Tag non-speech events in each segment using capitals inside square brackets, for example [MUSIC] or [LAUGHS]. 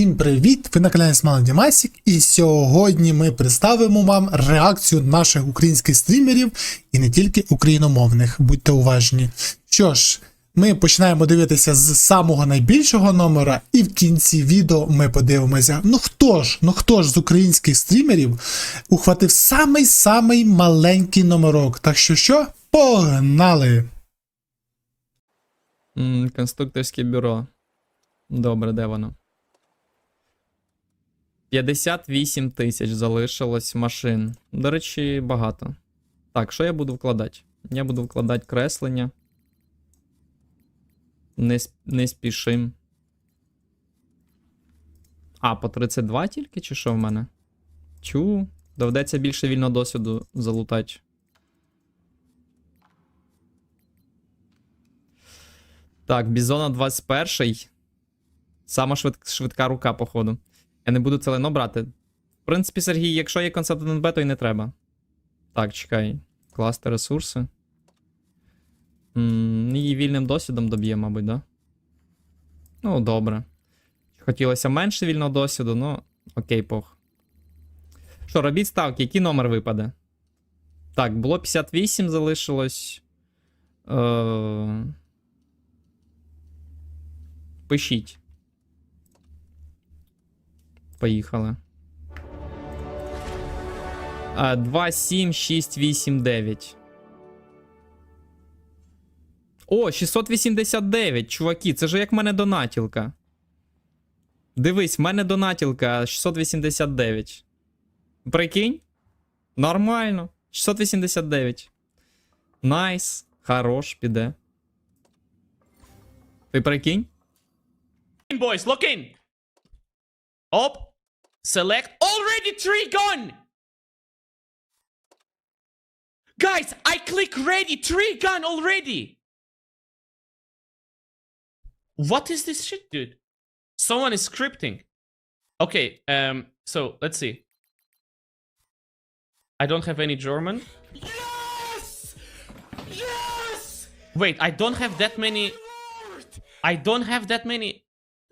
Всім привіт! Ви на каналі Смайл Дімасік, і сьогодні ми представимо вам реакцію наших українських стрімерів і не тільки україномовних. Будьте уважні. Що ж, ми починаємо дивитися з самого найбільшого номера, і в кінці відео ми подивимося, ну хто ж, ну хто ж з українських стрімерів ухватив самий-самий маленький номерок. Так що що, погнали! Конструкторське бюро. Добре, де воно? 58 тисяч залишилось машин. До речі, багато. Так, що я буду вкладати? Я буду вкладати креслення. Не, не спішим. А, по 32 тільки, чи що в мене? Чу. Доведеться більше вільного досвіду залутати. Так, Бізона 21. Сама швид... швидка рука, походу. Я не буду це лено брати. В принципі, Сергій, якщо є концепт 1Б, то й не треба. Так, чекай. Класти ресурси. М, Її вільним досвідом доб'є, мабуть, да? Ну, добре. Хотілося менше вільного досвіду, ну, окей, пох. Що, робіть ставки, який номер випаде? Так, було 58, залишилось. Е... Пишіть. Поїхали. А, 2, 7, 6, 8, 9. О, 689, чуваки, це ж як в мене донатілка. Дивись, в мене донатілка 689. Прикинь? Нормально. 689. Найс. Хорош, піде. Ти прикинь? boys. Lock in. Up. Select. Already three gone. Guys, I click ready. Three gun already. What is this shit, dude? Someone is scripting. Okay, um, so let's see. I don't have any German. Yes! Yes! Wait, I don't have that many. I don't have that many.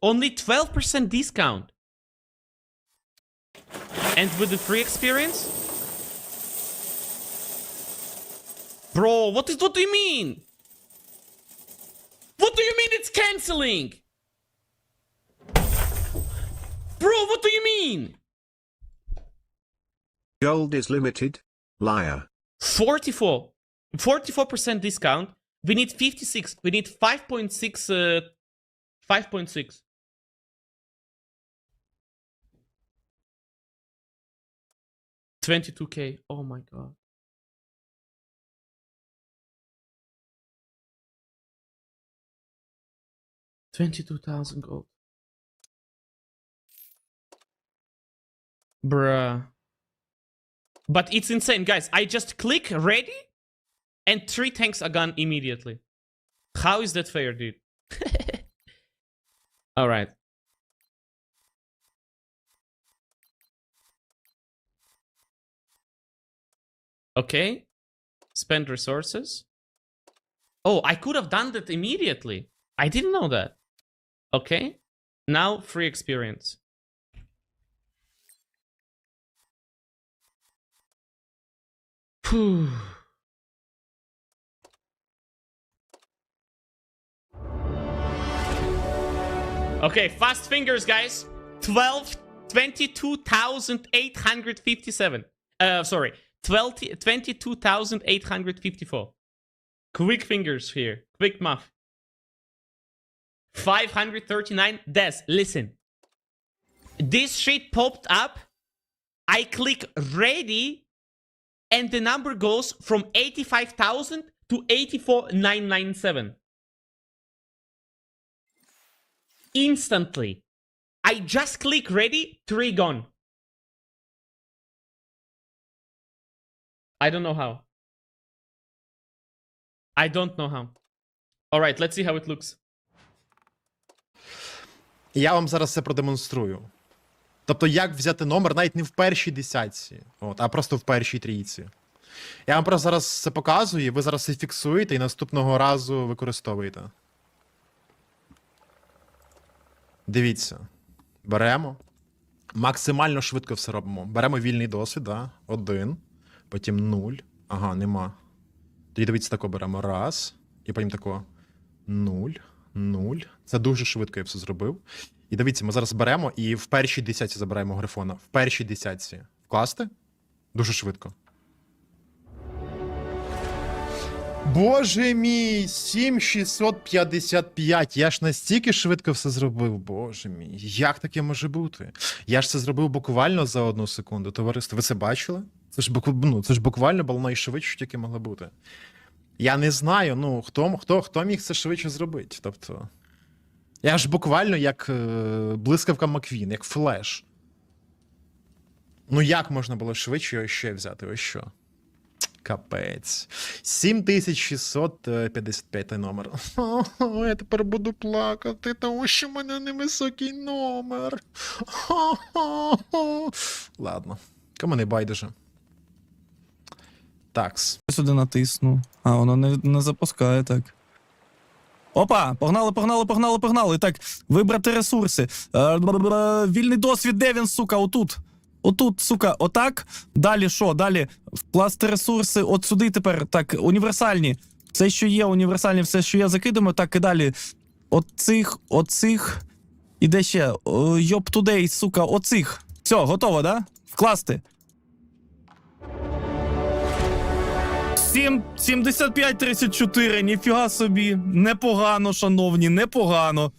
Only 12% discount. And with the free experience? Bro, what is what do you mean? What do you mean it's canceling? Bro, what do you mean? Gold is limited. Liar. 44 44% discount. We need 56. We need 5.6 uh 5.6. Twenty-two k. Oh my god. Twenty-two thousand gold. Bruh. But it's insane, guys. I just click ready, and three tanks are gone immediately. How is that fair, dude? [LAUGHS] All right. Okay. Spend resources. Oh, I could have done that immediately. I didn't know that. Okay. Now free experience. Okay, fast fingers, guys. 12, 22,857. Uh, sorry, 12, 22,854. Quick fingers here. Quick math. 539. deaths. listen. This shit popped up. I click ready, and the number goes from 85,000 to 84,997. instantly. I just click ready, three gone. I don't know how. I don't know how. All right, let's see how it looks. Я вам зараз це продемонструю. Тобто, як взяти номер навіть не в першій десятці, от, а просто в першій трійці. Я вам просто зараз це показую, ви зараз це фіксуєте і наступного разу використовуєте. Дивіться. Беремо. Максимально швидко все робимо. Беремо вільний досвід, да? Один. Потім нуль. Ага, нема. Тоді дивіться, тако беремо. Раз. І потім тако. Нуль. Нуль. Це дуже швидко я все зробив. І дивіться, ми зараз беремо і в першій десятці забираємо грифона. В першій десятці. Вкласти? Дуже швидко. Боже мій, 7655. Я ж настільки швидко все зробив. Боже мій, як таке може бути? Я ж це зробив буквально за одну секунду. Товариство, ви це бачили? Це ж ну, це ж буквально було найшвидше, що тільки могло бути. Я не знаю, ну хто, хто, хто міг це швидше зробити. Тобто. Я ж буквально як е, блискавка Маквін, як флеш. Ну як можна було швидше його ще взяти? Ось що? Капець. 7655 номер. О, я тепер буду плакати, тому що в мене невисокий номер. Ладно. Кому не байдуже. Такс. сюди натисну. А, воно не, не запускає так. Опа! Погнали, погнали, погнали, погнали. Так, вибрати ресурси. Е, Вільний досвід, де він, сука? Отут. Отут, сука, отак. Далі що? Далі вкласти ресурси. От сюди тепер. Так, універсальні. Все, що є, універсальні, все, що є, закидуємо. Так, і далі. Оцих, оцих. І де ще? Йоп тудей, сука, оцих. Все, готово, да? Вкласти. Сім- 75-34, ніфіга собі. Непогано, шановні, непогано.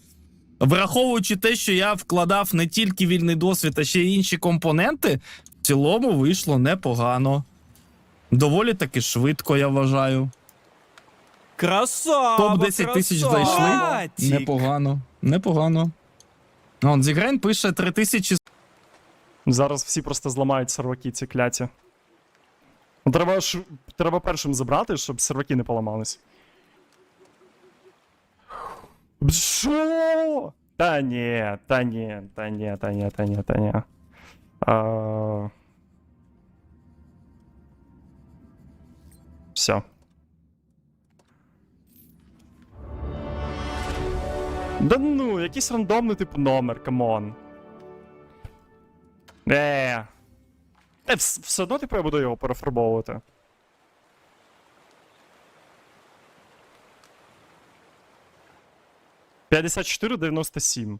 Враховуючи те, що я вкладав не тільки вільний досвід, а ще й інші компоненти, в цілому вийшло непогано. Доволі таки швидко, я вважаю. Красава! Топ 10 тисяч зайшли. Непогано. Непогано. Он Зігрейн пише 3000 Зараз всі просто зламають серваки ці кляті. Ну, Треба ж треба першим забрати, щоб серваки не поламались. Що? Та ні, та ні, та ні, та ні, та ні, та ні. А... Все. Да ну, якийсь рандомний типу номер, камон. Е. Та вс- все одно типу я буду його перефарбовувати. П'ятдесят чотири дев'яносто сім.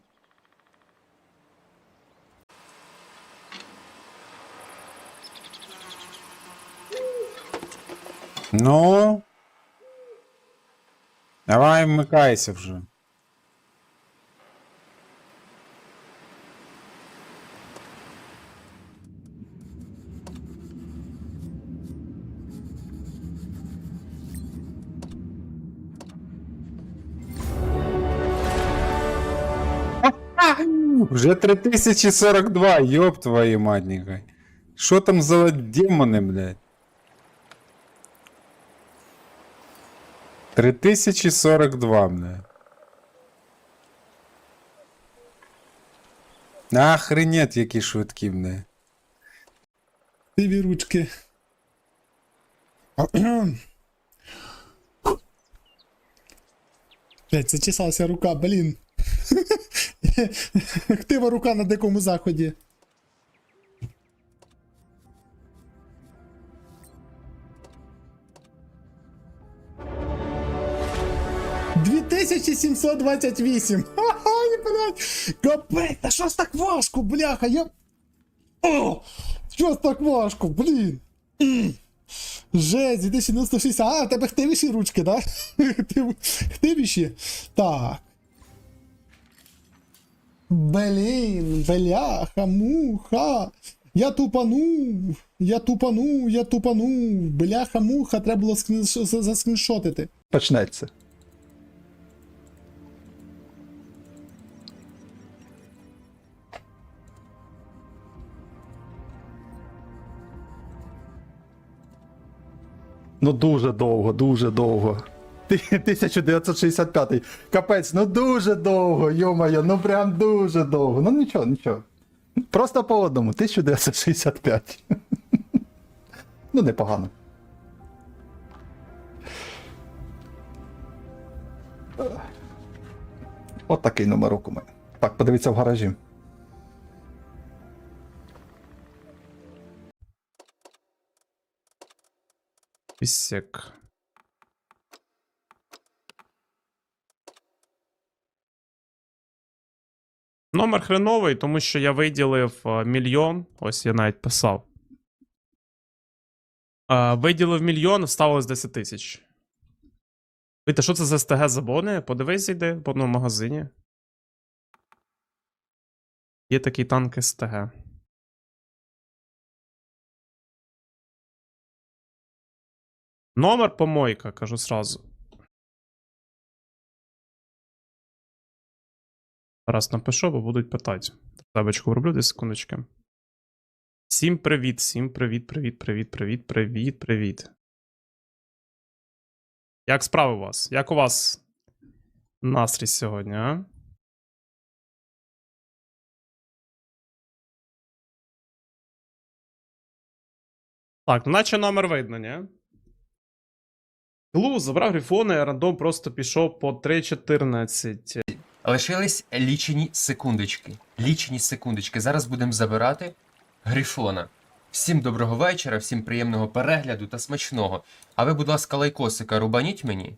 Ну. Давай вмикайся вже. Вже 3042, ёб твою матненька. Що там за демони, блядь? 3042, бля. Охренеть, які швидкі, бля. Дві ручки. Блять, зачесалася рука, блін. [LAUGHS] Актива рука на дикому заході. Дві тисячі сімсот двадцять вісім. Блядь. Капець, та що ж так важко, бляха, я... О! Що ж так важко, блін. Жесть, 2096. А, в тебе хтивіші ручки, да? [LAUGHS] Хтивіші? Так. Блін, бляха, муха. Я тупанув. Я тупанув, я тупанув. Бляха, муха, треба було скрін- заскріншотити. почнеться. Ну дуже довго, дуже довго. 1965. Капець, ну дуже довго, йомайо, ну прям дуже довго. Ну нічого, нічого. Просто по одному, 1965. [LAUGHS] Ну, непогано. От такий номерок у мене. Так, подивіться в гаражі. Пісяк. Номер хреновий, тому що я виділив е, мільйон. Ось я навіть писав. Е, виділив мільйон, вставилось 10 тисяч. Вийте, що це за СТГ забони? Подивись, зайди в одному магазині. Є такий танк СТГ. Номер помойка, кажу сразу. Раз напишу, бо будуть питати. Табочку вроблю 2 секундочки. Всім привіт, всім привіт, привіт, привіт, привіт, привіт, привіт. Як справи у вас? Як у вас настрій сьогодні, а? Так, ну наче номер видно, ні? Клу забрав грифони, рандом просто пішов по 3.14. Лишились лічені секундочки. Лічені секундочки. Зараз будемо забирати грифона. Всім доброго вечора, всім приємного перегляду та смачного. А ви, будь ласка, лайкосика рубаніть мені.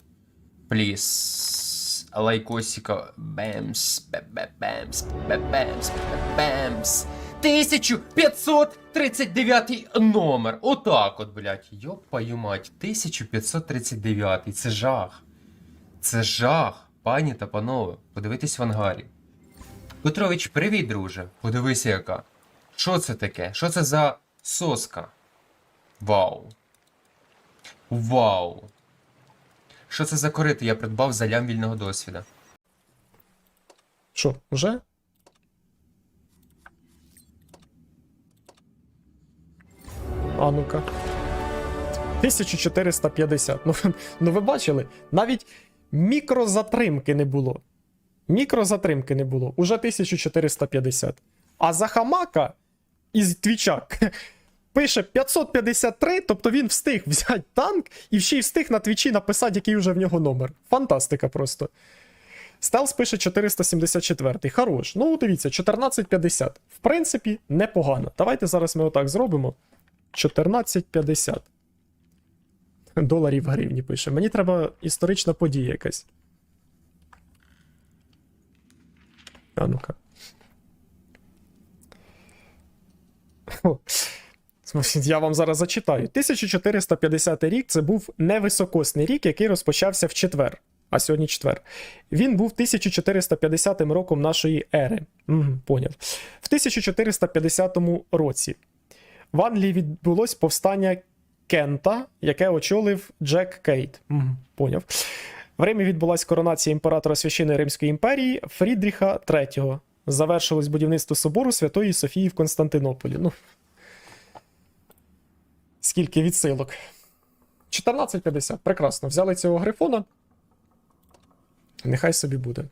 Пліс. Лайкосика. Бемс. Бе-бе-бемс. Бе-бемс. Бе-бемс. 1539 номер. Отак от, блядь. Йопаю мать. 1539. Це жах. Це жах, пані та панове, подивитись в ангарі. Петрович, привіт, друже. Подивися яка. Що це таке? Що це за соска? Вау. Вау. Що це за корито я придбав за лям вільного досвіда? Що, вже? А ну-ка. 1450. Ну, [LAUGHS] ну ви бачили, навіть мікрозатримки не було. Мікрозатримки не було. Уже 1450. А за хамака із твіча [LAUGHS] пише 553, тобто він встиг взяти танк і ще й встиг на твічі написати, який уже в нього номер. Фантастика просто. Стелс пише 474. Хорош. Ну, дивіться, 1450. В принципі, непогано. Давайте зараз ми отак зробимо. 1450. [LAUGHS] Доларів гривні пише. Мені треба історична подія якась. А ну-ка. Я вам зараз зачитаю. 1450 рік це був невисокосний рік, який розпочався в четвер. А сьогодні четвер. Він був 1450 роком нашої ери. Угу, поняв. В 1450 році в Англії відбулось повстання Кента, яке очолив Джек Кейт. Угу, поняв. В Римі відбулась коронація імператора Священної Римської імперії Фрідріха III. Завершилось будівництво собору Святої Софії в Константинополі. Ну, скільки відсилок? 1450. Прекрасно. Взяли цього грифона. Нехай собі буде.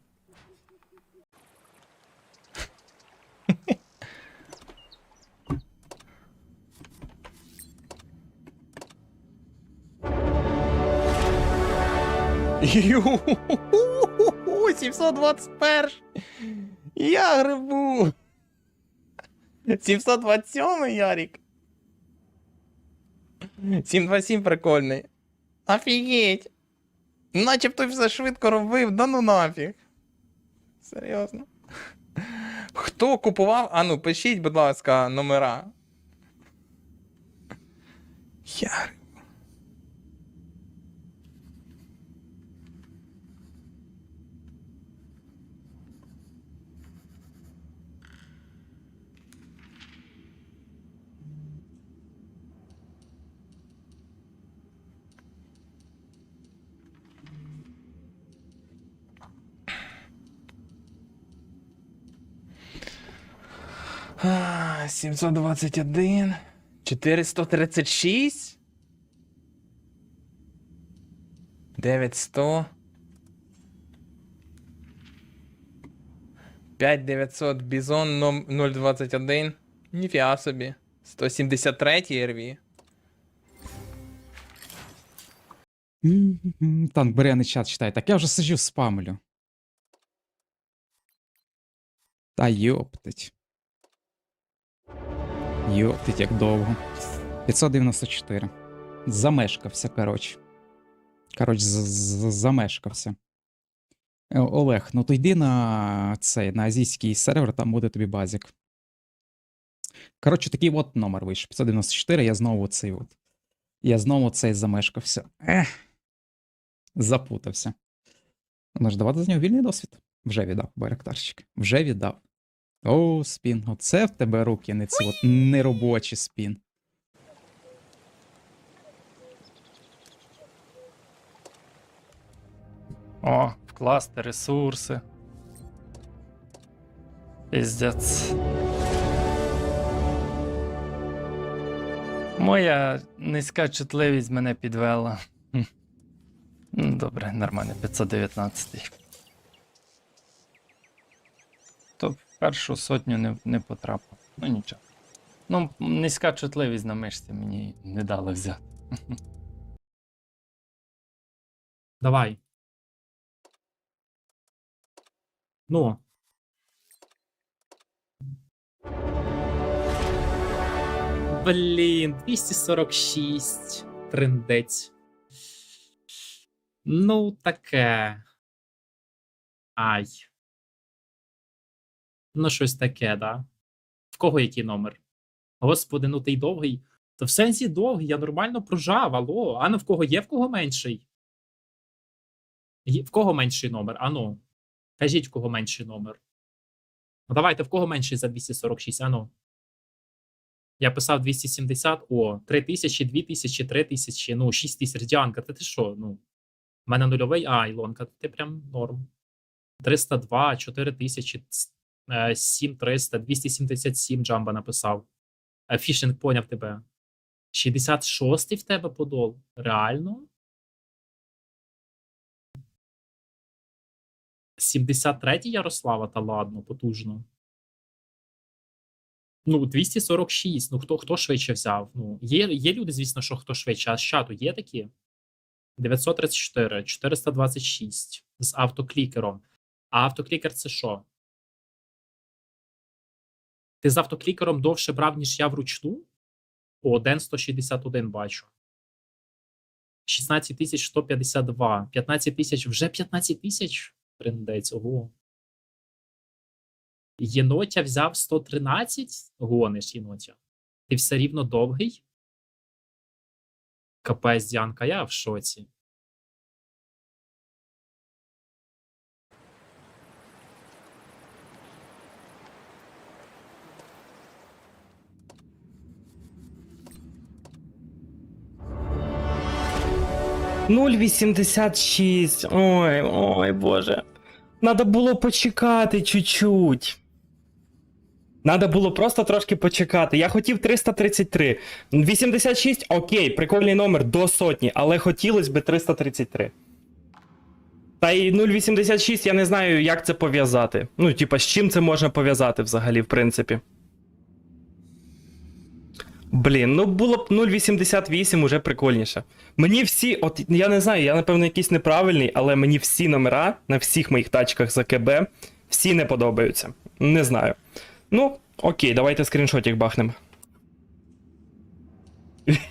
Ю-ху-ху-ху-ху, 721. Я грибу. 727 Ярик. 727 прикольний. Офігеть. Начебто все швидко робив, да ну нафіг. Серйозно. Хто купував? А ну, пишіть, будь ласка, номера. Я. 721. 436. 900. 5900 Бізон ном- 021. Ніфіга собі. 173 РВ. Танк, бери, а не чат читай. Так я вже сижу спамлю. Та йоптить. Йоптить, як довго. 594. Замешкався, коротше. Коротше, з- з- замешкався. Е, Олег, ну то йди на цей, на азійський сервер, там буде тобі базік. Коротше, такий от номер вийшов. 594, я знову цей от. Я знову цей замешкався. Ех. Запутався. Ну ж давати за нього вільний досвід. Вже віддав, байрактарщик. Вже віддав. О, спін. Оце в тебе руки, не ці от неробочі спін. О, вкласти ресурси. Піздець. Моя низька чутливість мене підвела. Ну, Добре, нормально, 519. То в першу сотню не, не потрапив. Ну нічого. Ну, низька чутливість на мишці мені не дала взяти. [LAUGHS] Давай. Ну. Блін, 246. Триндець. Ну, таке. Ай. Ну, щось таке, да. В кого який номер? Господи, ну ти й довгий. То в сенсі довгий, я нормально прожав, алло. А ну в кого є в кого менший? В кого менший номер? Ану. Кажіть, в кого менший номер. Ну, давайте, в кого менший за 246, ану. Я писав 270, о, 3000, 2000, 3000, ну, 6000. Діанка, та ти що? Ну, в мене нульовий, а, Ілонка, ти прям норм. 302, 4000, е, 7300, 277 Джамба написав. Е, Фішинг поняв тебе. 66 в тебе подол? Реально? 73 Ярослава, та ладно, потужно. Ну, 246. Ну, хто, хто швидше взяв? Ну, є, є люди, звісно, що хто швидше, а з чату є такі? 934, 426 з автоклікером. А автоклікер це що? Ти з автоклікером довше брав, ніж я вручну? О, Ден 161 бачу. 16152. 15 тисяч, вже 15 тисяч? Трендець, ого. Єнотя взяв 113? Гониш, Єнотя. Ти все рівно довгий? Капець, Діанка, я в шоці. Нуль вісімдесят шість. Ой, ой, боже. Надо було почекати чуть-чуть. Надо було просто трошки почекати. Я хотів 333. 86, окей, прикольний номер до сотні, але хотілося б 333. Та й 0,86 я не знаю, як це пов'язати. Ну, типа, з чим це можна пов'язати взагалі, в принципі. Блін, ну було б 0,88 уже прикольніше. Мені всі, от я не знаю, я напевно якийсь неправильний, але мені всі номера на всіх моїх тачках за КБ всі не подобаються. Не знаю. Ну, окей, давайте скріншотик бахнемо.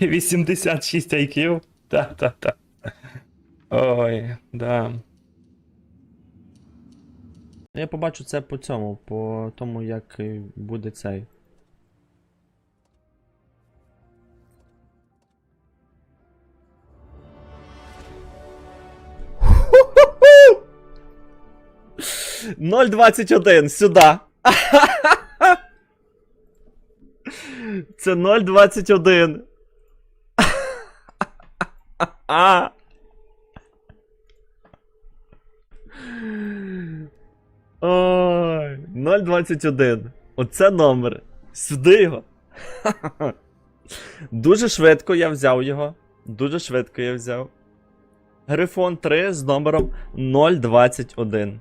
86 IQ? Та-та-та. Ой, да. Я побачу це по цьому, по тому, як буде цей. Ноль двадцять один сюди. Це 0,21. А. Ой, 0,21. Оце номер. Сюди його. Дуже швидко я взяв його. Дуже швидко я взяв. Грифон 3 з номером 021.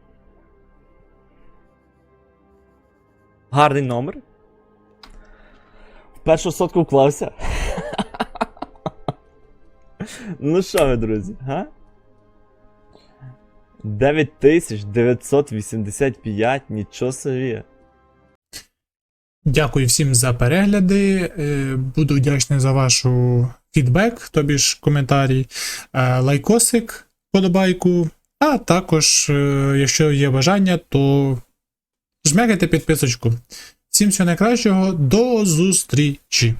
Гарний номер. В першу сотку вклався. [LAUGHS] ну що ви, друзі, га? 9985, нічого собі. Дякую всім за перегляди. Е, Буду вдячний за вашу фідбек, тобі ж коментарій, е, лайкосик, подобайку, а також, е, якщо є бажання, то жмякайте підписочку. Всім всього найкращого, до зустрічі!